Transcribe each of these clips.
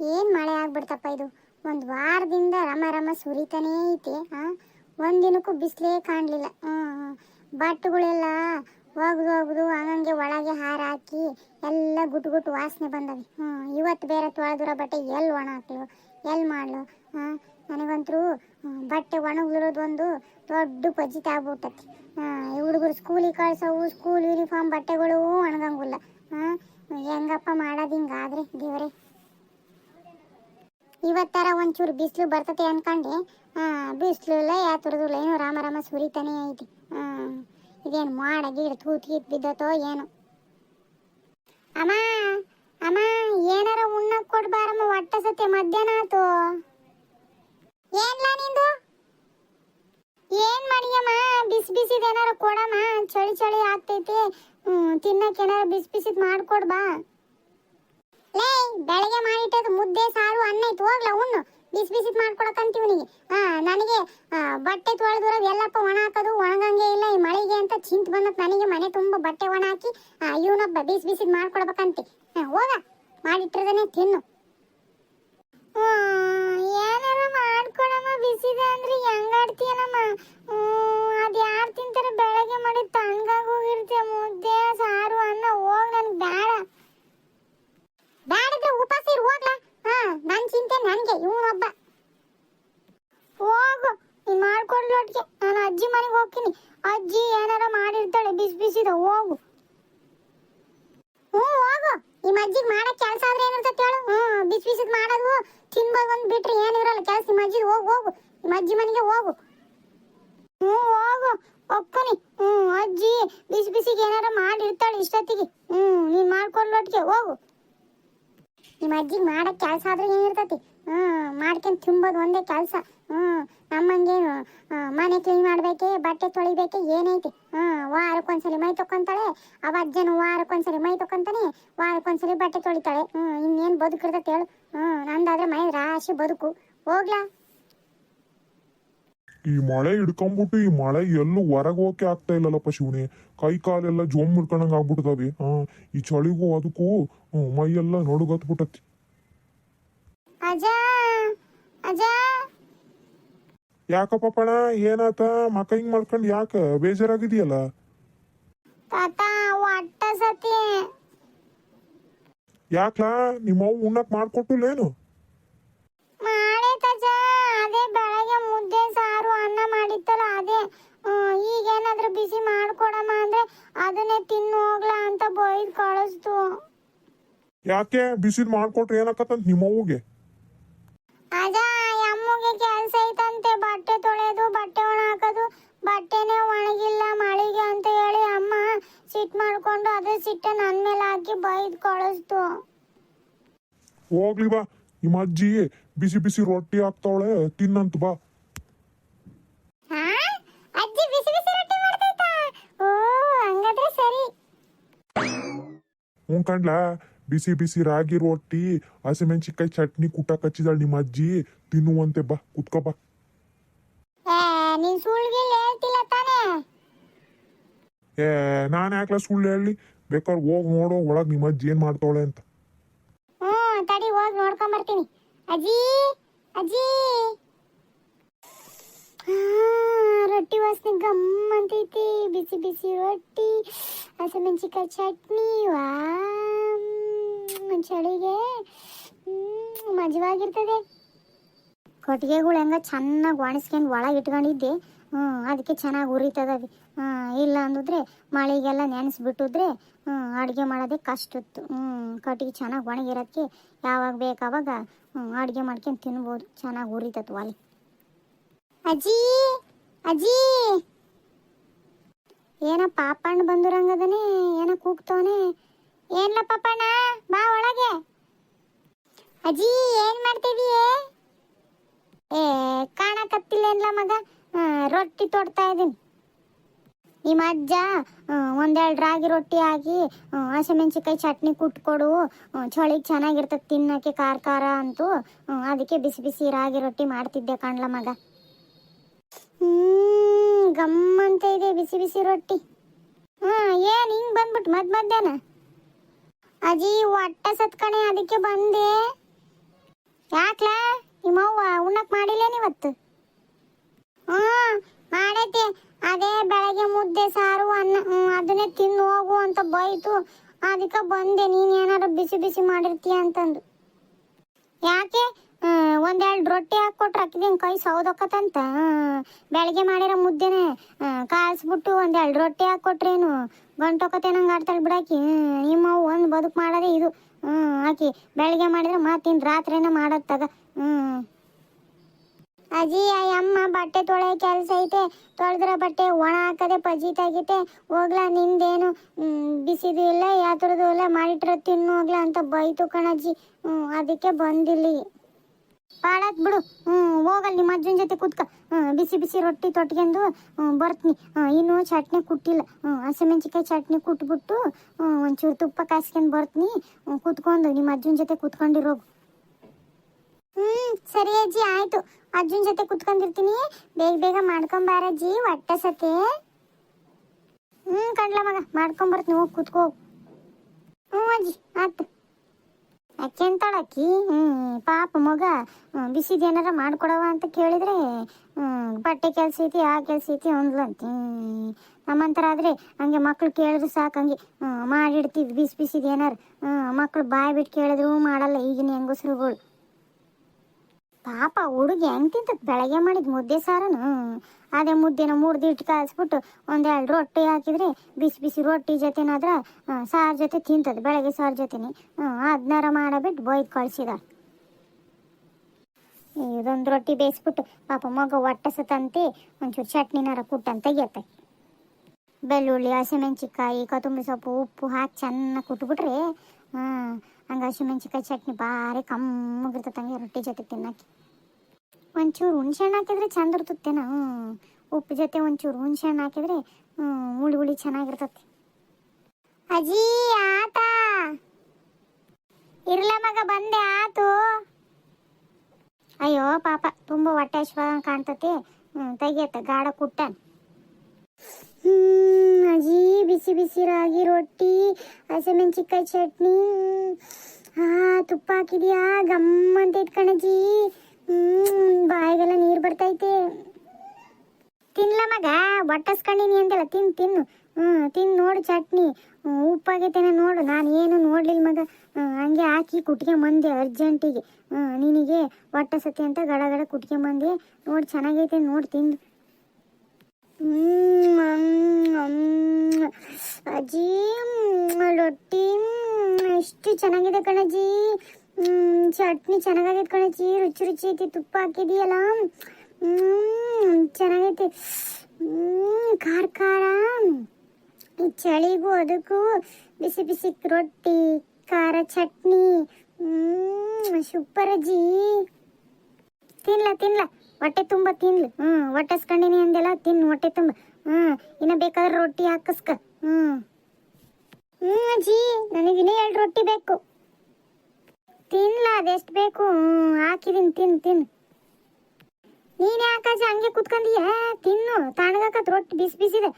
ಏನು ಮಳೆ ಆಗ್ಬಿಡ್ತಪ್ಪ ಇದು? ಒಂದು ವಾರದಿಂದ ರಮ ರಮ ಸುರಿತಾನೇ ಐತೆ ಹಾಂ ಒಂದಿನಕ್ಕೂ ಬಿಸಿಲೇ ಕಾಣಲಿಲ್ಲ. ಬಟ್ಟೆಗಳೆಲ್ಲ ಒಗ್ದು ಒಗ್ದು ಹಂಗಂಗೆ ಒಳಗೆ ಹಾರ ಹಾಕಿ ಎಲ್ಲ ಗುಟ್ಟು ಗುಟ್ಟು ವಾಸನೆ ಬಂದವೆ. ಹ್ಞೂ ಇವತ್ತು ಬೇರೆ ತೊಳೆದಿರೋ ಬಟ್ಟೆ ಎಲ್ಲಿ ಒಣ ಹಾಕ್ಲು? ಎಲ್ಲಿ ಮಾಡ್ಲು? ಹಾಂ ನನಗಂತರೂ ಬಟ್ಟೆ ಒಣಗ್ಲಿರೋದು ಒಂದು ದೊಡ್ಡ ಪಜಿತ ಆಗ್ಬಿಟ್ಟತಿ ಹಾಂ ಈ ಹುಡುಗರು ಸ್ಕೂಲಿಗೆ ಕಳ್ಸವು, ಸ್ಕೂಲ್ ಯೂನಿಫಾರ್ಮ್ ಬಟ್ಟೆಗಳು ಒಣಗಂಗಿಲ್ಲ. ಹಾಂ ಹೆಂಗಪ್ಪ ಮಾಡೋದು ಹಿಂಗಾದ್ರೆ ದೇವರೇ. ಇವತ್ತರ ಒಂಚೂರು ಬಿಸಿಲು ಬರ್ತತೆ ಅನ್ಕೊಂಡೆ. ಬಿಸಿಲು ಇಲ್ಲ ಯಾತರದಿಲ್ಲ ಏನೋ ರಾಮ ರಾಮ ಸುರಿತಾನೆ ಐತಿ. ಇದೇನು ಮಾಡ ಗೀಡ ತೂತ್ ಗೀತ್ ಬಿದ್ದತೋ ಏನು. ಅಮ್ಮ ಅಮ್ಮ, ಏನಾರ ಉಣ್ಣಕ್ ಕೊಡ್ಬಾರಮ್ಮ ಒಟ್ಟ ಸತ್ತೆ ಮಧ್ಯಾಹ್ನ ಆತು ಏನ್ಲ ನಿಂದು? ಏನ್ ಮಾಡಿಯಮ್ಮ, ಬಿಸಿ ಬಿಸಿದ ಏನಾರ ಕೊಡಮ್ಮ? ಚಳಿ ಚಳಿ ಆಗ್ತೈತಿ. ಹ್ಮ್, ತಿನ್ನಕ್ ಏನಾರ ಬಿಸಿ ಬಿಸಿದ್ ಮಾಡ್ಕೊಡ್ ಬಾ ಲೇ ಬೆಳಗ್ಗೆ ಮಾಡಿಟ್ಟದ ಮುದ್ದೆ, ಸಾರು, ಅನ್ನ ಇತ್ತು. ಹೋಗ್ಲ, ಉಣ್ಣು. ಬಿಸಿ ಬಿಸಿ ಮಾಡ್ಕೊಡಕಂತೀವಿ ನಿನಗೆ ಹಾ ನನಗೆ ಬಟ್ಟೆ ತೊಳೆದಿರೋ ಎಲ್ಲಪ್ಪ ಒಣ ಹಾಕೋದು, ಒಣಗಂಗೆ ಇಲ್ಲ. ಈ ಮಳೆಗೆ ಅಂತ ಚಿಂತೆ ಬಂದತ್ ನನಗೆ. ಮನೆ ತುಂಬ ಬಟ್ಟೆ ಒಣ ಹಾಕಿ ಇವನೊಬ್ಬ ಬಿಸಿ ಬಿಸಿದ್ ಮಾಡ್ಕೊಡ್ಬೇಕಂತೆ. ಹೋಗ. ಮಾಡಿಟ್ಟಿರೋದನ್ನೇ ತಿನ್ನು. ಏನಾರ ಮಾಡ್ಕೊಡಮ್ಮ ಬಿಸಿದೆ ಅಂದ್ರೆ ಹೆಂಗಾಡ್ತೀಯನಮ್ಮ ಅದು ಯಾರು ತಿಂತಾರೆ? ಬೆಳಗ್ಗೆ ಮಾಡಿ ತಣ್ಣಗಾಗಿ ಹೋಗಿರ್ತೀಯ ಮುದ್ದೆ, ಸಾರು, ಅನ್ನ. ಹೋಗ್, ನನ್ಗೆ ಬೇಡ ಬೇಡದ್ರೆ ಉಪವಾಸ ಹೋಗ್ಲ. ಹಾ, ನನ್ ಚಿಂತೆ ನನ್ಗೆ ಒಬ್ಬ. ಹೋಗು, ನೀನ್ ಮಾಡ್ಕೊಡ್ಲಿ ಒಟ್ಟಿಗೆ. ನಾನು ಅಜ್ಜಿ ಮನೆಗೆ ಹೋಗ್ತೀನಿ. ಅಜ್ಜಿ ಏನಾರ ಮಾಡಿರ್ತಾಳೆ, ಬಿಸ್ ಬಿಸಿದ, ಹೋಗು. ಹ್ಞೂ ಹೋಗು. ನಿಮ್ಮ ಅಜ್ಜಿಗೆ ಮಾಡೋ ಕೆಲಸ ಆದ್ರೆ ಏನಿರ್ತೈತೆ ಹೇಳು? ಹ್ಞೂ ಬಿಸ್ ಬಿಸಿದ್ ಮಾಡೋದು, ತಿನ್ಬೋದು ಒಂದು ಬಿಟ್ರೆ ಏನಿರಲ್ಲ ಕೆಲಸ ನಿಮ್ಮ ಅಜ್ಜಿಗೆ ಹೋಗು ಹೋಗು. ನಿಮ್ಮ ಅಜ್ಜಿ ಮನೆಗೆ ಹೋಗು. ಹ್ಞೂ ಹೋಗು. ಒಕ್ಕನಿ ಹ್ಞೂ ಅಜ್ಜಿ ಬಿಸಿ ಬಿಸಿಗೆ ಏನಾರ ಮಾಡಿರ್ತಾಳೆ ಇಷ್ಟೊತ್ತಿಗೆ. ಹ್ಞೂ ನೀನು ಮಾಡ್ಕೊಡ್ಲೊಟ್ಟಿಗೆ ಹೋಗು. ನಿಮ್ಮ ಅಜ್ಜಿಗೆ ಮಾಡೋ ಕೆಲಸ ಆದ್ರೆ ಏನಿರ್ತೈತಿ ಹ್ಞೂ ಮಾಡ್ಕೊಂಡು ತುಂಬೋದು ಒಂದೇ ಕೆಲಸ. ಹ್ಞೂ ನಮ್ಮಂಗೇನು ಮನೆ ಕ್ಲೀನ್ ಮಾಡಬೇಕೆ, ಬಟ್ಟೆ ತೊಳಿಬೇಕೆ ಏನೈತಿ? ಹ್ಞೂ ವಾರಕ್ಕೊಂದ್ಸಲಿ ಮೈ ತೊಕೊಂತಾಳೆ ಅವ ಅಜ್ಜನು ವಾರಕ್ಕೊಂದ್ಸಲಿ ಮೈ ತೊಕೊಂತಾನೆ ವಾರಕ್ಕೊಂದ್ಸಲಿ ಬಟ್ಟೆ ತೊಳಿತಾಳೆ. ಹ್ಞೂ ಇನ್ನೇನು ಬದುಕಿರ್ತೈತೆ ಹೇಳು. ಹ್ಞೂ ನಂದಾದ್ರೆ ಮೈ ರಾಶಿ ಬದುಕು. ಹೋಗ್ಲಾ? ಈ ಮಳೆ ಹಿಡ್ಕೊಂಬಿಟ್ಟು ಈ ಮಳೆ ಎಲ್ಲೂ ಹೊರಗೆ ಹೋಗಕ್ಕೆ ಆಗ್ತಾ ಇಲ್ಲಲ್ಲಪ್ಪ ಶಿವನೇ. ಕೈ ಕಾಲೆಲ್ಲ ಜೋಮ್ ಹಿಡ್ಕೊಂಡಂಗೆ ಆಗ್ಬಿಡ್ತಾವೆ ಹಾ ಈ ಚಳಿಗೂ ಅದಕ್ಕೂ ಮೈ ಮೈಯೆಲ್ಲ ನಡುಗತ್ಬಿಟ್ಟತಿ ಯಾಕಪ್ಪ ಪಣ ಏನಾತ? ಮಕ ಹಿಂಗ್ ಮಾಡ್ಕೊಂಡು ಯಾಕ? ಬೇಜಾರಾಗಿದೆಯಲ್ಲ? ಯಾಕ್ಲಾ? ನಿಮ್ಮವ್ವ ಉಣ್ಣಕ್ ಮಾಡ್ಕೊಟ್ಟಿಲ್ಲೇನು? ಅದೇ ಬೆಳಗ್ಗೆ ಮುದ್ದೆ ಸಾರು ಅನ್ನ ಮಾಡಿತ್ತಲ್ಲ ಅದೇ ಈಗ ಈಗೇನಾದ್ರೂ ಬಿಸಿ ಮಾಡ್ಕೊಡಮ್ಮ ಅಂದ್ರೆ ಅದನ್ನೇ ತಿನ್ನು ಹೋಗ್ಲಾ ಅಂತ ಬೈದ್ ಕಳಿಸ್ತು. ಯಾಕೆ ಬಿಸಿದ್ ಮಾಡ್ಕೊಟ್ರೆ ಏನಾಕತ್ತಂತ ನಿಮ್ಮವ್ವಗೆ ಅದ ಅಮ್ಮಗೆ ಕೆಲ್ಸ ಐತಂತೆ ಬಟ್ಟೆ ತೊಳೆದು ಬಟ್ಟೆ ಒಣ ಹಾಕೋದು ಬಟ್ಟೆನೇ ಒಣಗಿಲ್ಲ ಮಳಿಗೆ ಅಂತ ಹೇಳಿ ಅಮ್ಮ ಸಿಟ್ ಮಾಡ್ಕೊಂಡು ಅದೇ ಸಿಟ್ಟೆ ನನ್ ಮೇಲೆ ಹಾಕಿ ಬೈದ್ ಕಳಿಸ್ತು. ಹೋಗ್ಲಿ ಬಾ ನಿಮ್ಮ ಅಜ್ಜಿ ಬಿಸಿ ಬಿಸಿ ರೊಟ್ಟಿ ಹಾಕ್ತಾವಳೆ ತಿನ್ನಂತ ಬಾ. ಅಜ್ಜಿ ಬಿಸಿ ಬಿಸಿ ರೊಟ್ಟಿ ಮಾಡ್ತೈತಾ ಓ ಹಂಗಾದ್ರೆ ಸರಿ. ಹ್ಞೂ ಕಂಡ್ಲಾ ಬಿಸಿ ಬಿಸಿ ರಾಗಿ ರೊಟ್ಟಿ ಹಸಿಮೆಣಸಿನ್ಕಾಯಿ ಚಟ್ನಿ ಕುಟ್ಟಕ್ಕೆ ಕಚ್ಚಿದಾಳ ನಿಮ್ಮ ಅಜ್ಜಿ. ತಿನ್ನುವಂತೆ ಬಾ ಕುತ್ಕೋ ಬಾ. ಏ ನೀನ್ ಸುಳ್ಗಿಲ್ ಹೇಳ್ತಿಲ್ಲ ತಾನೇ? ಏ ನಾನು ಯಾಕ್ಲ ಸುಳ್ಳು ಹೇಳಿ? ಬೇಕಾದ್ರೆ ಹೋಗಿ ನೋಡೋ ಒಳಗೆ ನಿಮ್ಮ ಅಜ್ಜಿ ಏನು ಮಾಡ್ತಾವಳೆ ಅಂತ. ಹೋಗಿ ನೋಡ್ಕೊಂಡ್ ಬರ್ತೀನಿ. ಅಜ್ಜಿ ಅಜ್ಜಿ ರೊಟ್ಟಿ ವಾಸನೆ ಗಮ್ ಅಂತೈತಿ. ಬಿಸಿ ಬಿಸಿ ರೊಟ್ಟಿ ಹಸಿಮೆಣಸಿಕಾಯಿ ಚಟ್ನಿ ವಾ ಚಳಿಗೆ ಮಜವಾಗಿರ್ತದೆ. ಕೊಟ್ಟಿಗೆಗಳು ಹೆಂಗ ಚೆನ್ನಾಗಿ ಒಣಸ್ಕೊಂಡು ಒಳಗೆ ಇಟ್ಕೊಂಡಿದ್ದೆ. ಹ್ಞೂ ಅದಕ್ಕೆ ಚೆನ್ನಾಗಿ ಉರಿತದ ಅದು ಹ್ಮ್, ಇಲ್ಲ ಅಂದಿದ್ರೆ ಮಳೆಗೆಲ್ಲ ನೆನೆಸ್ಬಿಟ್ಟಿದ್ರೆ ಹ್ಞೂ ಅಡುಗೆ ಮಾಡೋದೇ ಕಷ್ಟ ಇತ್ತು ಕಟ್ಟಿಗೆ ಚೆನ್ನಾಗಿ ಒಣಗಿರೋದಕ್ಕೆ ಯಾವಾಗ ಬೇಕಾವಾಗ ಅಡುಗೆ ಮಾಡ್ಕೊಂಡು ತಿನ್ಬೋದು. ಚೆನ್ನಾಗಿ ಉರಿತತ್ ಅಲ್ಲಿ ಅಜ್ಜಿ ಅಜ್ಜಿ! ಏನ ಪಾಪಣ್ಣ ಬಂದಿರಂಗದನೆ, ಏನ ಕೂಗ್ತವನೆ. ಏನ್ಲ ಪಾಪಣ್ಣ? ಬಾ ಒಳಗೆ. ಅಜ್ಜಿ, ಏನ್ ಮಾಡ್ತಿದೀಯೇ ಏ ಕಾಣಕತ್ತಿಲ್ಲ ಏನ್ಲ ಮಗ ರೊಟ್ಟಿ ತೊಡ್ತಾ ಇದೀನಿ ಅಜ್ಜ ಆ, ಒಂದೆರಡು ರಾಗಿ ರೊಟ್ಟಿ ಹಾಕಿ ಹಸಿಮೆಣ್ಸಿಕಾಯಿ ಚಟ್ನಿ ಕುಟ್ಕೊಡು ಚಳಿಗೆ ಚೆನ್ನಾಗಿರ್ತದೆ ತಿನ್ನಕ್ಕೆ ಖಾರ ಖಾರ ಅಂತೂ ಅದಕ್ಕೆ ಬಿಸಿ ಬಿಸಿ ರಾಗಿ ರೊಟ್ಟಿ ಮಾಡ್ತಿದ್ದೆ ಕಣ್ಲ ಮಗ. ಹ್ಮ್ ಗಮ್ ಅಂತ ಇದೆ ಬಿಸಿ ಬಿಸಿ ರೊಟ್ಟಿ. ಹಾ ಏನ್ ಹಿಂಗ್ ಬಂದ್ಬಿಟ್ಟು ಮದ್ ಮಧ್ಯಾಹ್ನ? ಅಜ್ಜಿ ಹೊಟ್ಟೆ ಸತ್ಕಣೆ ಅದಕ್ಕೆ ಬಂದೆ. ಯಾಕ್ಲಾ? ನಿಮ್ಮವ್ವ ಉಣ್ಣಕ್ ಮಾಡಿಲ್ಲೇನಿವತ್ತು ಹ್ಮ್ ಮಾಡೈತಿ ಅದೇ ಬೆಳಗ್ಗೆ ಮುದ್ದೆ ಸಾರು ಅನ್ನ ಅದನ್ನೇ ತಿಂದು ಹೋಗು ಅಂತ ಬೈತು. ಅದಕ್ಕೆ ಬಂದೆ ನೀನ್ ಏನಾರು ಬಿಸಿ ಬಿಸಿ ಮಾಡಿರ್ತೀಯ ಅಂತಂದು. ಯಾಕೆ? ಒಂದೆರಡು ರೊಟ್ಟಿ ಹಾಕ್ಕೊಟ್ರೆ ಅಕ್ಕಿದೇನು ಕೈ ಸೌದಕ್ಕತ್ತಂತ? ಬೆಳಗ್ಗೆ ಮಾಡಿರೋ ಮುದ್ದೆನೆ ಕಾಯಿಸ್ಬಿಟ್ಟು ಒಂದೆರಡು ರೊಟ್ಟಿ ಹಾಕೊಟ್ರೇನು ಗಂಟೊಕ್ಕತೆ ನಂಗೆ ಆಡ್ತಾಳೆ ಬಿಡಾಕಿ ಹ್ಮ್, ನಿಮ್ಮ ಒಂದು ಬದುಕು ಮಾಡೋದೇ ಇದು. ಹ್ಞೂ ಆಕಿ ಬೆಳಗ್ಗೆ ಮಾಡಿದ್ರೆ ಮತ್ತಿನ್ ರಾತ್ರಿನೇ ಮಾಡೋದ್ ತಗ. ಹ್ಞೂ ಅಜ್ಜಿ ಅಮ್ಮ, ಬಟ್ಟೆ ತೊಳೆ ಕೆಲಸ ಐತೆ. ತೊಳೆದ್ರ ಬಟ್ಟೆ ಒಣ ಹಾಕದೆ ಪಜೀತಾಗೈತೆ ಹೋಗ್ಲಾ, ನಿಂದೇನು ಬಿಸಿದು ಇಲ್ಲ ಯಾತ್ರದ್ದು ಇಲ್ಲ ಮಾಡಿಟ್ರೆ ತಿನ್ನು ಹೋಗ್ಲಾ ಅಂತ ಬೈತು ಕಣಜ್ಜಿ. ಹ್ಞೂ ಅದಕ್ಕೆ ಬಂದಿಲ್ಲಿ. ಪಾಡತ್ ಬಿಡು. ಹ್ಞೂ ಹೋಗಲ್ಲ, ನಿಮ್ಮ ಅಜ್ಜನ ಜೊತೆ ಕುತ್ಕ. ಬಿಸಿ ಬಿಸಿ ರೊಟ್ಟಿ ತೊಟ್ಕೊಂಡು ಬರ್ತೀನಿ. ಇನ್ನೂ ಚಟ್ನಿ ಕುಟ್ಟಿಲ್ಲ. ಹಸಿಮೆಣ್ಸಿಕಾಯಿ ಚಟ್ನಿ ಕುಟ್ಬಿಟ್ಟು ಒಂಚೂರು ತುಪ್ಪ ಕಾಯಿಸ್ಕೊಂಡು ಬರ್ತೀನಿ. ಕುತ್ಕೊಂಡು, ನಿಮ್ಮ ಅಜ್ಜನ ಜೊತೆ ಕುತ್ಕೊಂಡಿರೋಗು. ಹ್ಮ್, ಸರಿ ಅಜ್ಜಿ, ಆಯ್ತು. ಅರ್ಜುನ್ ಜೊತೆ ಕುತ್ಕೊಂಡಿರ್ತೀನಿ. ಬೇಗ ಬೇಗ ಮಾಡ್ಕೊಂಬಾರಜ್ಜಿ ಹೊಟ್ಟೆ ಸತೆ. ಹ್ಮ್, ಕಣ್ಲ ಮಗ ಮಾಡ್ಕೊಂಬರ್ತೀನಿ ಹೋಗಿ ಕುತ್ಕೋ. ಹ್ಞೂ ಅಜ್ಜಿ, ಆಯ್ತು. ಅಕ್ಕಿ? ಹ್ಮ್, ಪಾಪ ಮಗ ಬಿಸಿದು ಏನಾರ ಮಾಡ್ಕೊಡವ ಅಂತ ಕೇಳಿದ್ರೆ ಬಟ್ಟೆ ಕೆಲಸ ಐತಿ, ಆ ಕೆಲ್ಸ ಐತಿ ಅಂದ್ಲಂತ ನಮ್ಮಂತರ ಆದರೆ ಹಂಗೆ ಮಕ್ಳು ಕೇಳಿದ್ರು ಸಾಕು, ಹಂಗೆ ಮಾಡಿಡ್ತೀವಿ, ಬಿಸಿ ಬಿಸಿದು ಏನಾರು. ಮಕ್ಳು ಬಾಯ್ ಬಿಟ್ಟು ಕೇಳಿದ್ರು, ಮಾಡಲ್ಲ, ಈಗಿನ ಹೆಂಗಸ್ರುಗಳು. ಪಾಪ ಹುಡುಗಿ ಹೆಂಗ್ ಬೆಳಗ್ಗೆ ಮಾಡಿದ ಮುದ್ದೆ ಸಾರನು, ಅದೇ ಮುದ್ದೆನ ಮೂರ್ದು ಇಟ್ಟು ಕಾಯಿಸ್ಬಿಟ್ಟು ಒಂದೆರಡು ರೊಟ್ಟಿ ಹಾಕಿದ್ರೆ ಬಿಸಿ ಬಿಸಿ ರೊಟ್ಟಿ ಜೊತೆನಾದ್ರ ಸಾರ್ ಜೊತೆ ತಿಂತದ, ಬೆಳಗ್ಗೆ ಸಾರ್ ಜೊತೆನೆ. ಅದನ್ನಾರ ಮಾಡಬಿಟ್ಟು ಬೈದು ಕಳ್ಸಿದ ಇದೊಂದು ರೊಟ್ಟಿ ಬೇಯಿಸ್ಬಿಟ್ಟು ಪಾಪ ಮಗ ಹೊಟ್ಟೆ ಸತಂತೆ ಒಂಚೂರು ಚಟ್ನಿನಾರ ಕುಟ್ಟಂತ ತೆಗಿಯತ್ತೆ. ಬೆಳ್ಳುಳ್ಳಿ ಹಸಿಮೆಣ್ಸಿಕಾಯಿ ಕೊತ್ತಂಬರಿ ಸೊಪ್ಪು, ಉಪ್ಪು ಹಾಕಿ ಚೆನ್ನಾಗಿ ಕುಟ್ಬಿಟ್ರೆ ಹಂಗೆ ಹಸಿಮೆಣ್ಸಿಕಾಯಿ ಚಟ್ನಿ ಭಾರಿ ಕಮ್ಮಗಿರ್ತದೆ ಹಂಗೆ ರೊಟ್ಟಿ ಜೊತೆ ತಿನ್ನಕ್ಕೆ. ಒಂಚೂರು ಹುಣ್ಸೆ ಹಣ್ಣು ಹಾಕಿದ್ರೆ ಚಂದ ಇರ್ತತ್ತೇನ ಉಪ್ಪು ಜೊತೆ ಒಂಚೂರು ಹುಣ್ಸೆ ಹಣ್ಣು ಹಾಕಿದ್ರೆ ಹುಳಿ ಹುಳಿ ಚೆನ್ನಾಗಿರ್ತತಿ. ಅಜ್ಜಿ ಆತ. ಇರ್ಲ ಮಗ, ಬಂದೆ, ಆತು. ಅಯ್ಯೋ, ಪಾಪ, ತುಂಬ ಹೊಟ್ಟೆ ಕಾಣ್ತತಿ. ತೆಗಿಯತ್ತ, ಗಾಢ ಕುಟ್ಟನ್. ಹ್ಮ್ ಅಜ್ಜಿ ಬಿಸಿ ಬಿಸಿ ರಾಗಿ ರೊಟ್ಟಿ ಹಸಿಮೆಣಸಿನ್ಕಾಯಿ ಚಟ್ನಿ. ಹಾ, ತುಪ್ಪ ಹಾಕಿದ್ಯಾ? ಗಮ್ ಅಂತ ಇಟ್ಕಣಜ್ಜಿ ಹ್ಮ್, ಬಾಯಿಗೆಲ್ಲ ನೀರು ಬರ್ತೈತೆ. ತಿನ್ಲ ಮಗ ಬಟ್ಟಸ್ಕೊಂಡಿನಿ ಅಂತೆಲ್ಲ ತಿನ್, ತಿನ್ನು. ಹ್ಮ್, ತಿನ್ ನೋಡು ಚಟ್ನಿ. ಉಪ್ಪಾಗೈತೇನ ನೋಡು, ನಾನು ಏನು ನೋಡ್ಲಿಲ್ಲ ಮಗ. ಹಂಗೆ ಹಾಕಿ ಕುಟ್ಕೆ ಮಂದೆ ಅರ್ಜೆಂಟಿಗೆ. ನಿನಗೆ ಹೊಟ್ಟೆ ಸತಿ ಅಂತ ಗಡ ಗಡ ಕುಟ್ಕೆ ನೋಡಿ, ಚೆನ್ನಾಗೈತೆ, ನೋಡಿ, ತಿಂದು. ಅಜ್ಜಿ ರೊಟ್ಟಿ ಎಷ್ಟು ಚೆನ್ನಾಗಿದೆ ಕಣಜ್ಜಿ. ಚಟ್ನಿ ಚೆನ್ನಾಗಿದೆ ಕಣಜ್ಜಿ. ರುಚಿ ರುಚಿ ಐತಿ, ತುಪ್ಪ ಹಾಕಿದೀಯಲ್ಲ ಚೆನ್ನಾಗೈತಿ. ಖಾರ ಖಾರ. ಈ ಚಳಿಗೂ ಅದಕ್ಕೂ ಬಿಸಿ ಬಿಸಿ ರೊಟ್ಟಿ, ಖಾರ ಚಟ್ನಿ. ಸೂಪರ್ ಅಜ್ಜಿ. ತಿನ್ಲ ತಿನ್ಲ. ಹೊಟ್ಟೆ ತುಂಬ ತಿನ್ಲಿ ಹ್ಮ್, ಹೊಟ್ಟೆಸ್ಕೊಂಡಿನಿ ಅಂದೆಲ್ಲ ತಿನ್ನು ಹೊಟ್ಟೆ ತುಂಬ. ಹ್ಮ್, ಇನ್ನ ಬೇಕಾದ್ರೆ ರೊಟ್ಟಿ ಹಾಕಸ್ಕ. ಹ್ಮ್. ಹ್ಮ್, ಅಜ್ಜಿ ನನಗಿನ್ನ ಎರಡು ರೊಟ್ಟಿ ಬೇಕು. ತಿನ್ಲ ಅದೆಷ್ಟು ಬೇಕು? ಹಾಕಿದೀನಿ, ತಿನ್ ತಿನ್. ನೀನ್ ಯಾಕಾಜ ಹಂಗೆ ಕುತ್ಕೊಂಡೀಯ ತಿನ್ನು. ತಣ್ಣಗಾಕತ್ ರೊಟ್ಟಿ ಬಿಸಿ ಬಿಸಿದೆ.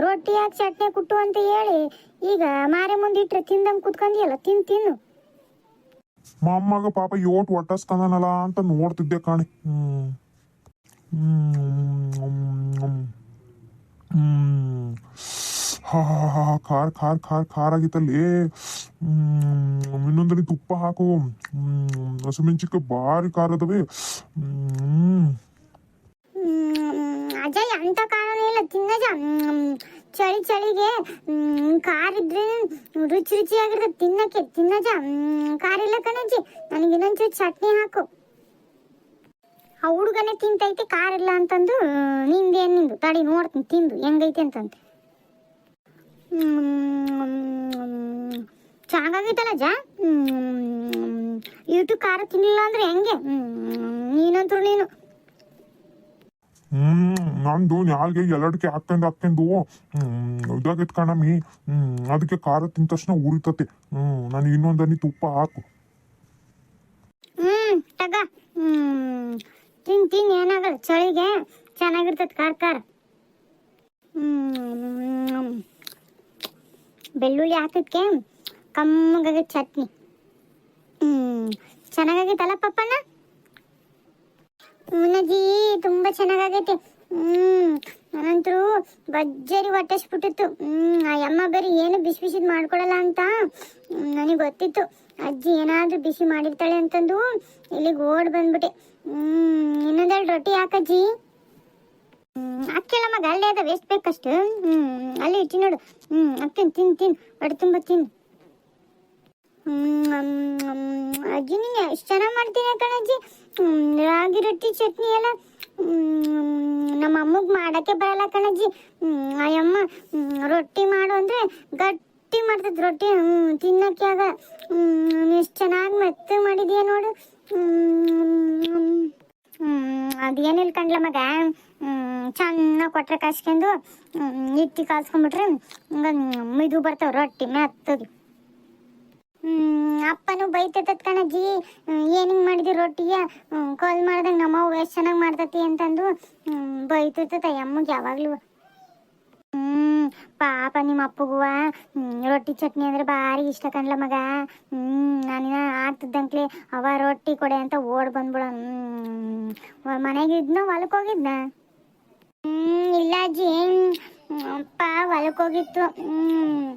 ರೊಟ್ಟಿ ಹಾಕಿ ಚಟ್ನಿ ಕುಟ್ಟು ಅಂತ ಹೇಳಿ. ಈಗ ಮಾರೆ ಮುಂದೆ ಇಟ್ರೆ ತಿಂದಂಗ್ ಕುತ್ಕೊಂಡಿಯಲ್ಲ ತಿನ್, ತಿನ್ನು. ಮೊಮ್ಮಗ ಪಾಪ ಯೋಟ್ ಒಟ್ಟಸ್ಕಂದನಲ್ಲ ಅಂತ ನೋಡ್ತಿದ್ದೆ ಕಾಣಿ. ಹ್ಮ್. ಹಾ ಹಾ ಖಾರ ಖಾರ ಖಾರ ಖಾರ ಆಗಿತ್ತಲ್ಲಿ ಇನ್ನೊಂದ್ರಿ ತುಪ್ಪ ಹಾಕು. ಹ್ಮ್ ಹಸಿಮೆಣ್ಸಿಕಾಯಿ ಭಾರಿ ಖಾರ ಅದಾವೆ. ಅಜಯ್, ಅಂತ ಕಾರಣ ತಿನ್ನಜ ಚಳಿ, ಚಳಿಗೆ ಖಾರ ಇದ್ರೆ ರುಚಿ ರುಚಿಯಾಗಿರ್ತದೆ ತಿನ್ನಕ್ಕೆ. ತಿನ್ನಜ ಖಾರ ಇಲ್ಲ ಕಣಜ್ಜಿ ನನಗೆ ಇನ್ನೊಂಚೂರು ಚಟ್ನಿ ಹಾಕು. ಆ ಹುಡುಗನೇ ತಿಂತೈತೆ ಖಾರ ಇಲ್ಲ ಅಂತಂದು ನಿಂದೇನು ನಿಂದು ತಡಿ ನೋಡ್ತೀನಿ ತಿಂದು ಹೆಂಗೈತೆ ಅಂತಂದು ಚೆನ್ನಾಗೈತಲ್ಲ ಜಾ ಇಟ್ಟು ಖಾರ ತಿನ್ನಿಲ್ಲ ಅಂದ್ರೆ ಹೆಂಗೆ? ನೀನಂತೂ ನೀನು. ಹ್ಮ್ ನಂದು ನಾಲ್ಗೆ ಎಲ್ಲಡ್ಕೆ ಹಾಕೊಂಡು ಹಾಕೊಂಡು ಹ್ಮ್ ಇದಾಗೈತ್ ಕಣಮಿ ಹ್ಮ್ ಅದಕ್ಕೆ ಖಾರ ತಿಂದ ತಕ್ಷಣ ಉರಿತತೆ ಹ್ಮ್ ನನಗೆ ಇನ್ನೊಂದನಿ ತುಪ್ಪ ಹಾಕು. ಹ್ಮ್ ತಗ. ಹ್ಮ್ ತಿನ್ ತಿನ್, ಏನಾಗಲ್ಲ. ಚಳಿಗೆ ಚೆನ್ನಾಗಿರ್ತದ ಖಾರ ಖಾರ ಬೆಳ್ಳುಳ್ಳಿ ಹಾಕಿದ್ಕೆ ಕಮ್ಮಗಾಗ ಚಟ್ನಿ. ಹ್ಮ್ ಚೆನ್ನಾಗೈತಲ್ಲ ಪಪ್ಪಣ್ಣ? ಮುನ್ನಜ್ಜಿ ತುಂಬಾ ಚೆನ್ನಾಗಾಗೈತೆ. ಹ್ಮ್ ನಾನಂತರೂ ಭಜ್ಜರಿ ಹೊಟ್ಟೆಸ್ಬಿಟ್ಟಿತ್ತು. ಹ್ಮ್, ಆ ಅಮ್ಮ ಬೇರೆ ಏನು ಬಿಸಿ ಬಿಸಿದ್ ಮಾಡ್ಕೊಡಲ್ಲ ಅಂತ ನನಗೆ ಗೊತ್ತಿತ್ತು. ಅಜ್ಜಿ ಏನಾದ್ರೂ ಬಿಸಿ ಮಾಡಿರ್ತಾಳೆ ಅಂತಂದು ಇಲ್ಲಿಗೆ ಓಡ್ ಬಂದ್ಬಿಟ್ಟೆ. ಹ್ಮ್ ಇನ್ನೊಂದೆರಡು ರೊಟ್ಟಿ ಹಾಕಜ್ಜಿ. ಅಕ್ಕಿಲ್ಲ ಮಗ ಅಲ್ಲೇ ಅದ ವೇಸ್ಟ್ ಬೇಕಷ್ಟು? ಹ್ಮ್ ಅಲ್ಲಿ ಇಟ್ಟಿ ನೋಡು. ಹ್ಮ್ ಅಕ್ಕಿ ತಿನ್ ತಿನ್ ಹೊಟ್ಟೆ ತುಂಬ ತಿನ್. ಅಜ್ಜಿ ನೀನು ಎಷ್ಟು ಚೆನ್ನಾಗಿ ಮಾಡ್ತೀನಿ ಕಣಜ್ಜಿ? ರಾಗಿ ರೊಟ್ಟಿ ಚಟ್ನಿ ಎಲ್ಲ. ನಮ್ಮ ಅಮ್ಮಗ್ ಮಾಡಕ್ಕೆ ಬರಲ್ಲ ಕಣಜ್ಜಿ. ಅಯ್ಯಮ್ಮ ರೊಟ್ಟಿ ಮಾಡು ಅಂದ್ರೆ ಗಟ್ಟಿ ಮಾಡ್ತದ ರೊಟ್ಟಿ. ಹ್ಮ್, ತಿನ್ನಕ್ಕೆ ಆಗ ಎಷ್ಟು ಚೆನ್ನಾಗಿ ಮೆತ್ತ ಮಾಡಿದೀಯ ನೋಡು. ಅದೇನಿಲ್ಲ ಕಂಡ್ಲ ಮಗ. ಚೆನ್ನಾಗಿ ಕೊಟ್ರೆ ಕಾಸ್ಕೊಂಡು ಇಟ್ಟಿ ಕಾಸ್ಕೊಂಡ್ಬಿಟ್ರೆ ಮಿದು ಬರ್ತಾವ ರೊಟ್ಟಿ ಮೆತ್ತಗೆ. ಅಪ್ಪನೂ ಬೈತೈತತ್ ಕಣಜ್ಜಿ. ಏನಿಂಗ್ ಮಾಡಿದಿ ರೊಟ್ಟಿಗೆ? ಕಾಲ್ ಮಾಡ್ದಂಗ ನಮ್ಮವ್ವ ಎಷ್ಟು ಚೆನ್ನಾಗಿ ಮಾಡ್ತತಿ ಅಂತಂದು, ಹ್ಮ್, ಬೈತೈತತ ಅಮ್ಮಗೆ ಯಾವಾಗ್ಲೂ. ಪಾಪ ನಿಮ್ಮ ಅಪ್ಪಗುವ ರೊಟ್ಟಿ ಚಟ್ನಿ ಅಂದ್ರೆ ಭಾರಿ ಇಷ್ಟ ಕಣ್ಲ ಮಗ. ಹ್ಮ್, ನಾನಿನ ಆಗ್ತಿದ್ದಂಕ್ಲೆ ಅವ ರೊಟ್ಟಿ ಕೊಡೆ ಅಂತ ಓಡ್ ಬಂದ್ಬಿಡ. ಹ್ಮ್ ಮನೆಗೆ ಇದ್ನ, ಹೊಲಕ್ ಹೋಗಿದ್ನ? ಇಲ್ಲ ಅಜ್ಜಿ. ಅಪ್ಪ ಹೊಲಕ್ಕೆ ಹೋಗಿತ್ತು. ಹ್ಮ್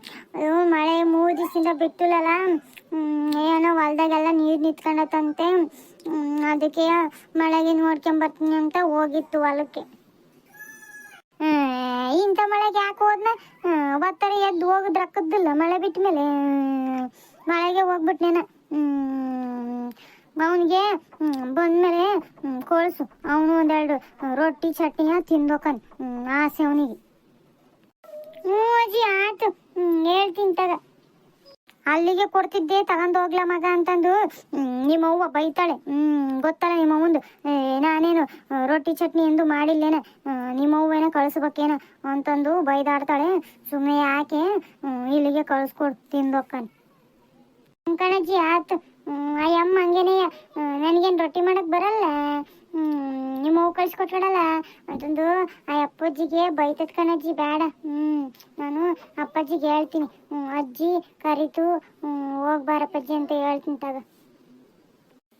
ಮಳೆ ಮೂರು ದಿವಸದಿಂದ ಬಿಟ್ಟಿಲ್ಲಲ್ಲ ಏನೋ ಹೊಲ್ದಾಗೆಲ್ಲ ನೀರು ನಿಂತ್ಕೊಂಡತ್ತಂತೆ ಅದಕ್ಕೆ ಮಳೆಗೆ ನೋಡ್ಕೊಂಬರ್ತೀನಿ ಅಂತ ಹೋಗಿತ್ತು ಹೊಲಕ್ಕೆ. ಇಂಥ ಮಳೆಗೆ ಯಾಕೆ ಹೋದ್ನ? ಒತ್ತಡ ಎದ್ದು ಹೋಗಿದ್ ರಕ್ಕದ್ದಿಲ್ಲ ಮಳೆ ಬಿಟ್ಟ ಮೇಲೆ. ಮಳೆಗೆ ಹೋಗ್ಬಿಟ್ನೇನ ಅವನಿಗೆ ಬಂದ್ಮೇಲೆ ಕಳ್ಸು. ಅವನು ಒಂದೆರಡು ರೊಟ್ಟಿ ಚಟ್ನಿಯ ಹ್ಮ್, ಆಸೆ ಅವನಿಗೆ. ಹ್ಞೂ ಅಜ್ಜಿ ಆಯ್ತು. ಹೇಳ್ತೀನಿ ತಗ. ಅಲ್ಲಿಗೆ ಕೊಡ್ತಿದ್ದೆ, ತಗೊಂಡು ಹೋಗ್ಲ ಮಗ ಅಂತಂದು. ನಿಮ್ಮ ಅವ್ವ ಬೈತಾಳೆ. ಹ್ಮ್, ಗೊತ್ತಲ್ಲ ನಿಮ್ಮ ಅವ್ವಂದು. ನಾನೇನು ರೊಟ್ಟಿ ಚಟ್ನಿ ಎಂದು ಮಾಡಿಲ್ಲೇನ. ನಿಮ್ಮ ಅವ್ವೇನ ಕಳಿಸ್ಬೇಕೇನ ಅಂತಂದು ಬೈದಾಡ್ತಾಳೆ. ಸುಮ್ಮನೆ ಯಾಕೆ? ಇಲ್ಲಿಗೆ ಕಳ್ಸ್ಕೊಡ್ ತಿಂದೊಕ್ಕನ್ ಕಣಜ್ಜಿ ಆತು ಆ ಅಮ್ಮ ಹಂಗೇನೆ. ನನಗೇನು ರೊಟ್ಟಿ ಮಾಡಕ್ ಬರಲ್ಲ. ನಿಮ್ಮ ಅವು ಕಳ್ಸಿಕೊಟ್ಬಿಡಲ್ಲ. ಅಂತಂದು ಆ ಅಪ್ಪಾಜಿಗೆ ಬೈತದ ಕಣಜ್ಜಿ ಬೇಡ ಹ್ಮ್ ನಾನು ಅಪ್ಪಾಜಿಗೆ ಹೇಳ್ತೀನಿ. ಅಜ್ಜಿ ಕರಿತು. ಹ್ಮ್, ಹೋಗ್ಬಾರಪ್ಪಾಜಿ ಅಂತ ಹೇಳ್ತೀನಿ ತಗ.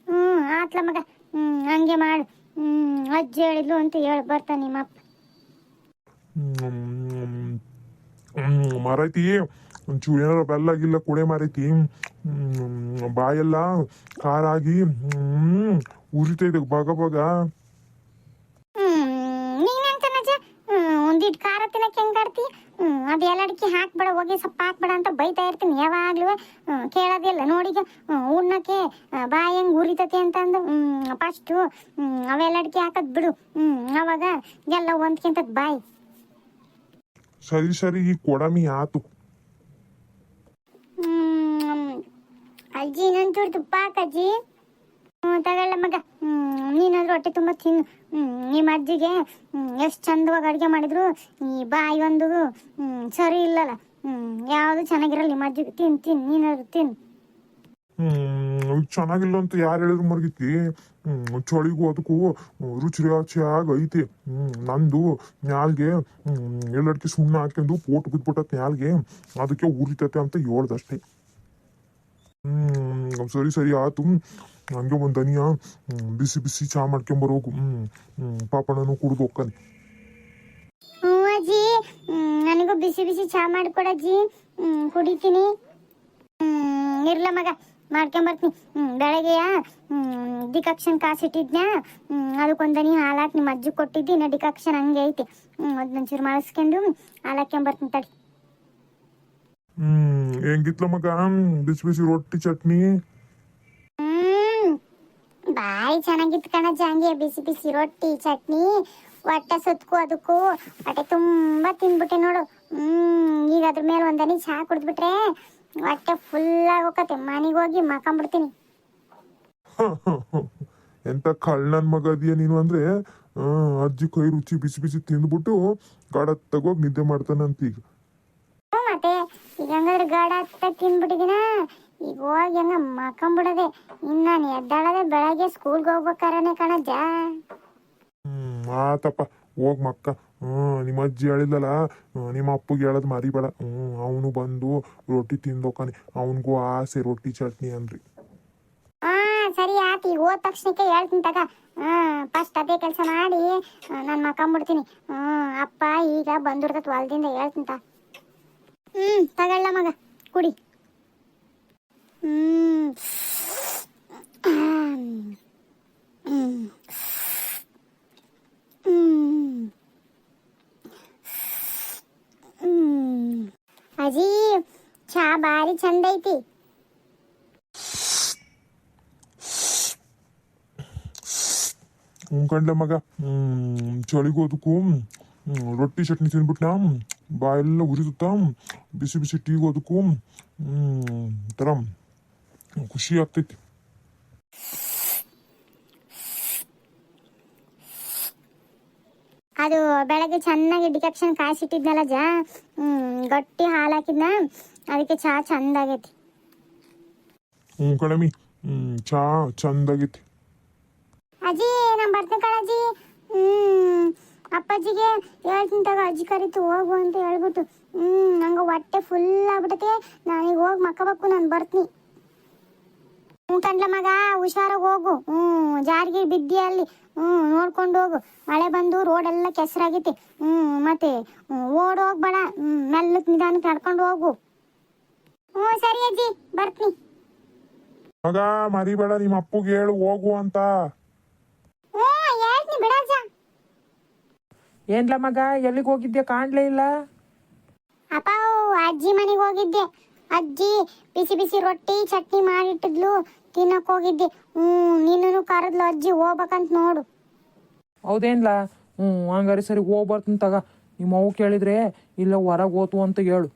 ಹ್ಮ್ ಆತ್ಲ ಮಗ. ಹ್ಮ್ ಹಂಗೆ ಮಾಡು. ಹ್ಮ್ ಅಜ್ಜಿ ಹೇಳಿದ್ಲು ಅಂತ ಹೇಳಿ ಬರ್ತಾನೆ ನಿಮ್ಮ ಅಪ್ಪ ಮಾರೈತಿ ಒಂಚೂರು ಏನಾರ ಬೆಲ್ಲ ಗಿಲ್ಲ ಕುಡೆ ಮಾರೈತಿ ಬಾಯೆಲ್ಲ ಹ್ಮ್ ಉರಿತೈತೆ ಬಗ ಬಗ. ಹ್ಮ್ ನೀನೆಂತನಜ್ಜ ಹ್ಮ್ ಒಂದಿಟ್ ಖಾರ ತಿನ್ನಕ್ಕೆ ಹೆಂಗಾಡ್ತಿ ಅದು ಎಲ್ಲಡಿಕೆ ಹಾಕ್ಬೇಡ ಹೋಗಿ ಸೊಪ್ಪು ಹಾಕ್ಬೇಡ ಅಂತ ಬೈತಾ ಇರ್ತೀನಿ ಯಾವಾಗ್ಲೂ. ಕೇಳೋದಿಲ್ಲ ನೋಡಿಗ. ಉಣ್ಣಕ್ಕೆ ಬಾಯಿ ಹೆಂಗ್ ಉರಿತತಿ ಅಂತಂದು ಹ್ಮ್ ಫಸ್ಟು ಅವೆಲ್ಲಡಿಕೆ ಹಾಕದ್ ಬಿಡು. ಅವಾಗ ಎಲ್ಲ ಹೊಂದ್ಕೊಂತದ್ ಬಾಯಿ. ಸರಿ ಸರಿ ಈ ಕೊಡಮಿ ಆತು ಹ್ಮ್ ಅಜ್ಜಿ ಇನ್ನೊಂಚೂರು ತುಪ್ಪ ಹಾಕಜ್ಜಿ ತಗೊಳ್ಳ ಮಗ. ನೀನಾದ್ರೂ ಹೊಟ್ಟೆ ತುಂಬಾ ತಿನ್ನು. ನಿಮ್ಮ ಅಜ್ಜಿಗೆ ಎಷ್ಟು ಚಂದವಾಗಿ ಅಡುಗೆ ಮಾಡಿದ್ರು. ಈ ಬಾಯಿ ಒಂದು ಸರಿ ಇಲ್ಲಲ್ಲ. ಹ್ಮ್, ಯಾವುದು ಚೆನ್ನಾಗಿರಲ್ಲ ನಿಮ್ಮ ಅಜ್ಜಿಗೆ. ತಿನ್ ತಿನ್, ನೀನಾದ್ರೂ ತಿನ್. ಹ್ಮ್, ಚೆನ್ನಾಗಿಲ್ಲ ಅಂತ ಯಾರು ಹೇಳಿದ್ರು ಮರ್ಗಿತಿ ಚಳಿಗೂ ಅದಕ್ಕೂ ರುಚಿ ರುಚಿಯಾಗಿ ಐತಿ. ಹ್ಮ್, ನಂದು ನ್ಯಾಲ್ಗೆ ಹ್ಮ್, ಎಲ್ಲಡ್ಕೆ ಸುಣ್ಣ ಹಾಕೊಂಡು ಪೋಟ್ ಬಿದ್ಬಿಟ್ಟತ್ ನ್ಯಾಲ್ಗೆ ಅದಕ್ಕೆ ಉರಿತತೆ ಅಂತ ಹೇಳ್ದಷ್ಟೇ. ಹ್ಮ್ ಸರಿ ಸರಿ ಆತು ಹಂಗೆ ಒಂದು ಧನಿಯ ಬಿಸಿ ಬಿಸಿ ಚಾ ಮಾಡ್ಕೊಂಬರೋಗು ಹ್ಮ್ ಹ್ಮ್ ಪಾಪಣ್ಣನು ಕುಡ್ದು ಹೋಗ್ತಾನೆ. ಹ್ಞೂ ಅಜ್ಜಿ. ನನಗೂ ಬಿಸಿ ಬಿಸಿ ಚಾ ಮಾಡಿಕೊಡಜ್ಜಿ ಕುಡಿತೀನಿ. ಇರ್ಲ ಮಗ ಮಾಡ್ಕೊಂಬರ್ತೀನಿ ಬೆಳಗ್ಗೆಯ ಡಿಕಾಕ್ಷನ್ ಕಾಸಿಟ್ಟಿದ್ನ ಅದಕ್ಕೊಂದನಿ ಹಾಲು ಹಾಕಿ ನಿಮ್ಮ ಅಜ್ಜಿ ಕೊಟ್ಟಿದ್ದಿ. ಇನ್ನು ಡಿಕಾಕ್ಷನ್ ಹಂಗೆ ಐತಿ. ಅದನ್ನ ಅದನ್ನೊಂಚೂರು ಮಾಡಿಸ್ಕೊಂಡು ಹಾಲು ಹಾಕ್ಕೊಂಬರ್ತೀನಿ ತಡಿ. ಹ್ಮ್ ಹೆಂಗಿತ್ಲ ಮಗ? ಬಿಸಿ ಬಿಸಿ ರೊಟ್ಟಿ ಚಟ್ನಿ. ಹ್ಮ್ ಬಾರಿ ಚೆನ್ನಾಗಿತ್ತು ಕಣ ಹಂಗೆ ಬಿಸಿ ಬಿಸಿ ರೊಟ್ಟಿ ಚಟ್ನಿ ಹೊಟ್ಟೆ ಸುತ್ಕು ಅದಕ್ಕೂ. ಹೊಟ್ಟೆ ತುಂಬಾ ತಿಂದ್ಬಿಟ್ಟೆ ನೋಡು. ಹ್ಮ್ ಈಗ ಅದ್ರ ಮೇಲೆ ಒಂದನಿ ಚಹಾ ಕುಡಿದ್ಬಿಟ್ರೆ ಹೊಟ್ಟೆ ಫುಲ್ ಹೋಗತ್ತೆ ಮನೆಗೆ ಹೋಗಿ ಮಕ್ಕಂಬಿಡ್ತೀನಿ ಎಂತ ಕಳ್ಳನ್ ಮಗ ಅದೀಯ ನೀನು ಅಂದ್ರೆ? ಆ, ಅಜ್ಜಿ ಕೈ ರುಚಿ ಬಿಸಿ ಬಿಸಿ ತಿಂದ್ಬಿಟ್ಟು ಗಾಢ ತಗೋಗ್ ನಿದ್ದೆ ಮಾಡ್ತಾನಂತ ಈಗ. ಹತ್ತ ತಿಂದ್ಬಿಟ್ಟಿದಿನ ಈಗ ಹೋಗಿ ಹಂಗ ಮಕೊಂಬಿಡದೆ ಇನ್ನು ನಾನು ಎದ್ದಾಳದೆ ಬೆಳಗ್ಗೆ ಸ್ಕೂಲ್ಗೆ ಹೋಗ್ಬೇಕಾರನೆ ಕಣಜ್ಜ. ಹ್ಮ್ ಆತಪ್ಪ. ಹೋಗ್ ಮಕ್ಕ. ಹ್ಮ್ ನಿಮ್ಮ ಅಜ್ಜಿ ಹೇಳಿದಲ್ಲ ನಿಮ್ಮ ಅಪ್ಪಗೆ ಹೇಳದ್ ಮರಿಬೇಡ. ಹ್ಮ್ ಅವನು ಬಂದು ರೊಟ್ಟಿ ತಿಂದೋಕಾನೆ. ಅವನಿಗೂ ಆಸೆ ರೊಟ್ಟಿ ಚಟ್ನಿ ಅನ್ರಿ ಹಾ ಸರಿ ಆತ್ ಈಗ ಹೋದ ತಕ್ಷಣಕ್ಕೆ ಹೇಳ್ತೀನಿ ತಗ. ಹ್ಮ್ ಫಸ್ಟ್ ಅದೇ ಕೆಲಸ ಮಾಡಿ ನಾನು ಮಕ್ಕಂಬಿಡ್ತೀನಿ ಹ್ಮ್ ಅಪ್ಪ ಈಗ ಬಂದಿರ್ತತ್ ಹೊಲ್ದಿಂದ ಹೇಳ್ತೀನಿ ತಾ. ಹ್ಮ್ ತಗೊಳ್ಳ ಮಗ. ಕುಡಿ. ಹ್ಮ್. ಚಾ ಭಾರಿ ಚಂದ ಐತಿ. ಉಂಕಂಡ್ಲೆ ಮಗ. ಚಳಿಗೋದಕ್ಕೂ ರೊಟ್ಟಿ ಚಟ್ನಿ ತಿಂದ್ಬಿಟ್ನಾ ಬಾಯೆಲ್ಲ ಉರಿದುತ್ತ ಬಿಸಿ ಬಿಸಿ ಟೀ ಅದಕ್ಕೂ ತರ ಖುಷಿ ಆಗ್ತೈತಿ. ಅದು ಬೆಳಗ್ಗೆ ಚೆನ್ನಾಗಿ ಡಿಕಾಕ್ಷನ್ ಕಾಯಿಸಿಟ್ಟಿದ್ನಲ್ಲ ಜಾ ಗಟ್ಟಿ ಹಾಲು ಹಾಕಿದ್ನ ಅದಕ್ಕೆ ಚಾ ಚಂದ ಆಗೈತಿ ಹ್ಞೂ ಕಣಮಿ ಚಾ ಚಂದಾಗೈತಿ. ಅಜ್ಜಿ ನಮ್ ಬರ್ತೀನಿ ಕಣಜ್ಜಿ ಹ್ಮ್ ಅಪ್ಪಾಜಿಗೆ ಹೇಳ್ತೀನಿ ತಗೋ ಅಜ್ಜಿ ಕರೀತು ಹೋಗು ಅಂತ ಹೇಳ್ಬಿಟ್ಟು. ಹ್ಮ್ ನಂಗ ಹೊಟ್ಟೆ ಫುಲ್ ಆಗ್ಬಿಟ್ಟತೆ ನಾನೀಗ ಹೋಗಿ ಮಕ್ಕಬೇಕು ನಾನು ಬರ್ತೀನಿ. ಹ್ಞೂ ಕಂಡ್ಲ ಮಗ ಹುಷಾರಾಗಿ ಹೋಗು. ಹ್ಮ್ ಜಾರಿಗೆ ಬಿದ್ದಿ ಅಲ್ಲಿ. ಹ್ಮ್ ನೋಡ್ಕೊಂಡು ಹೋಗು. ಮಳೆ ಬಂದು ರೋಡ್ ಎಲ್ಲ ಕೆಸರಾಗೈತಿ. ಹ್ಮ್ ಮತ್ತೆ ಹ್ಮ್, ಓಡ್ ಹೋಗ್ಬೇಡ ಹ್ಮ್ ಮೆಲ್ಲಕ್ ನಿಧಾನಕ್ಕೆ ನಡ್ಕೊಂಡು ಹೋಗು. ಹ್ಮ್ ಸರಿ ಅಜ್ಜಿ ಬರ್ತೀನಿ. ಮಗ ಮರಿಬೇಡ ನಿಮ್ಮ ಅಪ್ಪಗೆ ಹೇಳು ಹೋಗು ಅಂತ. ಹ್ಞೂ ಹೇಳ್ತೀನಿ ಬಿಡಜ್ಜ ಏನ್ಲ ಮಗ ಎಲ್ಲಿಗೆ ಹೋಗಿದ್ದೆ? ಕಾಣ್ಲೇ ಇಲ್ಲ. ಅಪ್ಪ ಅಜ್ಜಿ ಮನೆಗೆ ಹೋಗಿದ್ದೆ. ಅಜ್ಜಿ ಬಿಸಿ ಬಿಸಿ ರೊಟ್ಟಿ ಚಟ್ನಿ ಮಾಡಿಟ್ಟಿದ್ಲು. ತಿನ್ನಕ್ ಹೋಗಿದ್ದೆ. ಹ್ಮ್ ನೀನು ಕರೆದ್ಲು ಅಜ್ಜಿ ಹೋಗ್ಬೇಕಂತ ನೋಡು. ಹೌದೇನ್ಲ? ಹ್ಞೂ ಹಂಗಾರೆ ಸರಿ ಹೋಗಿ ಬರ್ತೀನಿ ತಗ. ನಿಮ್ಮ ಅವು ಕೇಳಿದ್ರೆ ಇಲ್ಲ ಹೊರಗೆ ಹೋತು ಅಂತ ಹೇಳು.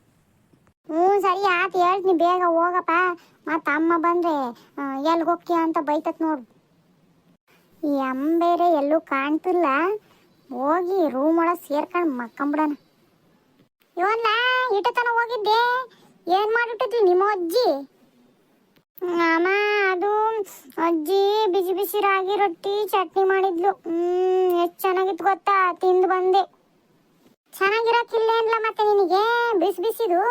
ಹ್ಞೂ ಸರಿ ಆತ ಹೇಳ್ತೀನಿ. ಬೇಗ ಹೋಗಪ್ಪ. ಮತ್ತ ಅಮ್ಮ ಬಂದ್ರೆ ಎಲ್ಲಿ ಹೋಗ್ತೀಯ ಅಂತ ಬೈತತ್ ನೋಡು. ಈ ಅಮ್ಮ ಬೇರೆ ಎಲ್ಲೂ ಕಾಣ್ತಿಲ್ಲ. ಹೋಗಿ ರೂಮ್ ಒಳಗೆ ಸೇರ್ಕೊಂಡು ಮಕ್ಕಂಬಿಡಣ. ಇವನ್ನ ಇಟ್ಟತನ ಹೋಗಿದ್ದೆ. ಏನ್ ಮಾಡಿಟ್ಟಿದ್ವಿ ನಿಮ್ಮ ಅಜ್ಜಿ? ಅಮ್ಮ ಅದು ಅಜ್ಜಿ ಬಿಸಿ ಬಿಸಿ ರಾಗಿ ರೊಟ್ಟಿ ಚಟ್ನಿ ಮಾಡಿದ್ಲು. ಹ್ಮ್, ಎಷ್ಟು ಚೆನ್ನಾಗಿತ್ತು ಗೊತ್ತಾ? ತಿಂದು ಬಂದೆ. ಚೆನ್ನಾಗಿರಕ್ಕಿಲ್ಲ ಏನ್ಲ ಮತ್ತೆ ನಿನಗೆ? ಬಿಸಿ ಬಿಸಿದು?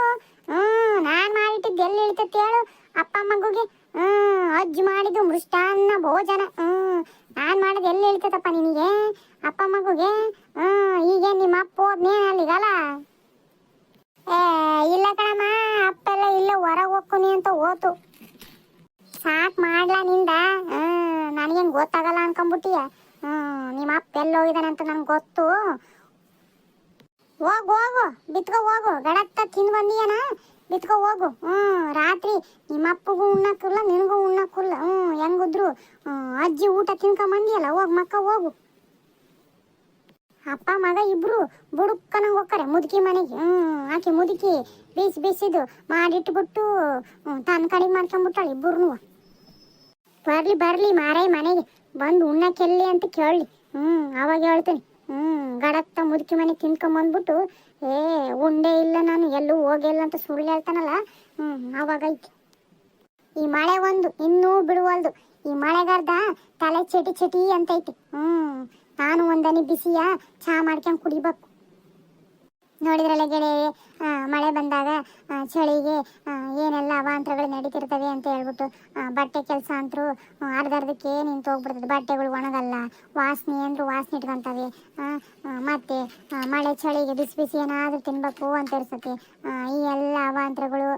ಹ್ಮ್, ನಾನ್ ಮಾಡಿಟ್ಟಿದ್ದು ಎಲ್ಲಿ ಇಳ್ತೈತಿ ಹೇಳು. ಅಪ್ಪ ಮಗುಗೆ, ಹ್ಮ್, ಅಜ್ಜಿ ಮಾಡಿದ್ದು ಮೃಷ್ಟಾನ್ನ ಭೋಜನ. ಹ್ಮ್, ನಾನ್ ಮಾಡಿದ್ ಎಲ್ಲಿ ಹೇಳ್ತದಪ್ಪ ನಿನಗೆ? ಅಪ್ಪ ಮಗುಗೆ, ಹ್ಮ್ ಈಗ ನಿಮ್ಮ ಅಪ್ಪ ಹೋದ್ನೇ ಅಲ್ಲಿಗಲ್ಲ? ಏ, ಇಲ್ಲ ಕಣಮ್ಮ, ಅಪ್ಪ ಎಲ್ಲ ಇಲ್ಲ ಹೊರಗೆ ಹೋಗ್ಕೊನಿ ಅಂತ ಹೋತು. ಸಾಕ್ ಮಾಡ್ಲಾ ನಿಂದ? ಹ್ಮ್, ನನಗೇನ್ ಗೊತ್ತಾಗಲ್ಲ ಅನ್ಕೊಂಬಿಟ್ಟಿಯ ಹ್ಮ್, ನಿಮ್ಮ ಅಪ್ಪ ಎಲ್ಲಿ ಹೋಗಿದಾನೆ ಅಂತ ನನ್ಗೆ ಗೊತ್ತು. ಹೋಗು ಹೋಗು, ಬಿತ್ಕೋ ಹೋಗು. ಗಡತ್ತ ತಿಂದು ಬಂದಿಯನ? ಬಿತ್ಕೊ ಹೋಗು ಹ್ಞೂ ರಾತ್ರಿ ನಿಮ್ಮ ಅಪ್ಪಗೂ ಉಣ್ಣಕ್ಕಿಲ್ಲ, ನಿನಗೂ ಉಣ್ಣಕ್ಕಿಲ್ಲ. ಹ್ಮ್, ಹೆಂಗಿದ್ರು ಅಜ್ಜಿ ಊಟ ತಿನ್ಕೊಂಬಂದಿಯಲ್ಲ ಹೋಗಿ ಮಕ್ಕ, ಹೋಗು. ಅಪ್ಪ, ಮಗ ಇಬ್ರು ಬುಡುಕ್ಕನಂಗ್ ಹೋಗ್ತಾರೆ ಮುದುಕಿ ಮನೆಗೆ. ಹ್ಞೂ ಆಕೆ ಮುದುಕಿ ಬೀಸಿ ಬೀಸಿದು ಮಾಡಿಟ್ಬಿಟ್ಟು ತನ್ನ ಕಡೆಗೆ ಮಾಡ್ಕೊಂಬಿಟ್ಟಾಳೆ ಇಬ್ಬರು ಬರಲಿ, ಬರ್ಲಿ ಮಾರೈ ಮನೆಗೆ, ಬಂದು ಉಣ್ಣಕ್ಕೆಲ್ಲಿ ಅಂತ ಕೇಳಲಿ. ಹ್ಞೂ ಅವಾಗ ಹೇಳ್ತೀನಿ. ಹ್ಞೂ ಗಡತ್ತ ಮುದುಕಿ ಮನೆ ತಿನ್ಕೊಂಡ್ ಬಂದ್ಬಿಟ್ಟು ಏ, ಉಂಡೆ ಇಲ್ಲ ನಾನು, ಎಲ್ಲೂ ಹೋಗಿಲ್ಲ ಅಂತ ಸುಳ್ಳು ಹೇಳ್ತಾನಲ್ಲ? ಹ್ಮ್ ಅವಾಗ ಐತಿ ಈ ಮಳೆ ಒಂದು, ಇನ್ನೂ ಬಿಡುವಲ್ದು. ಈ ಮಳೆಗಾರ್ದ ತಲೆ ಚಟಿ ಚಟಿ ಅಂತೈತಿ. ಹ್ಮ್, ನಾನು ಒಂದನಿ ಬಿಸಿಯ ಚಹಾ ಮಾಡ್ಕೊಂಡು ಕುಡಿಬೇಕು. ನೋಡಿದ್ರಲ್ಲ ಗೆಳೆಯ ಮಳೆ ಬಂದಾಗ ಚಳಿಗೆ ಏನೆಲ್ಲ ಅವಾಂತರಗಳು ನಡೀತಿರ್ತವೆ ಅಂತ ಹೇಳ್ಬಿಟ್ಟು ಬಟ್ಟೆ ಕೆಲಸ ಅಂತರೂ ಅರ್ಧರ್ಧಕ್ಕೆ ನಿಂತು ಹೋಗ್ಬಿಡ್ತದೆ. ಬಟ್ಟೆಗಳು ಒಣಗಲ್ಲ, ವಾಸನೆ ಅಂದ್ರೂ ವಾಸನೆ ಇಟ್ಕೊಂತವೆ. ಮತ್ತೆ ಮಳೆ ಚಳಿಗೆ ಬಿಸಿ ಬಿಸಿ ಏನಾದರೂ ತಿನ್ಬೇಕು ಅಂತ ಇರ್ತದೆ ಈ ಎಲ್ಲ ಅವಾಂತರಗಳು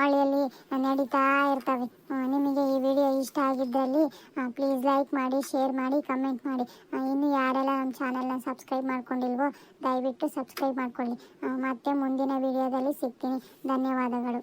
ಹಳ್ಳಿಯಲ್ಲಿ ನಡೀತಾ ಇರ್ತವೆ. ನಿಮಗೆ ಈ ವಿಡಿಯೋ ಇಷ್ಟ ಆಗಿದ್ದಲ್ಲಿ ಪ್ಲೀಸ್ ಲೈಕ್ ಮಾಡಿ ಶೇರ್ ಮಾಡಿ ಕಮೆಂಟ್ ಮಾಡಿ. ಇನ್ನು ಯಾರೆಲ್ಲ ನಮ್ಮ ಚಾನಲ್ನ ಸಬ್ಸ್ಕ್ರೈಬ್ ಮಾಡ್ಕೊಂಡಿಲ್ವೋ, ದಯವಿಟ್ಟು ಸಬ್ಸ್ಕ್ರೈಬ್ ಮಾಡ್ಕೊಳ್ಳಿ. ಮತ್ತೆ ಮುಂದಿನ ವಿಡಿಯೋದಲ್ಲಿ ಸಿಗ್ತೀನಿ. ಧನ್ಯವಾದಗಳು.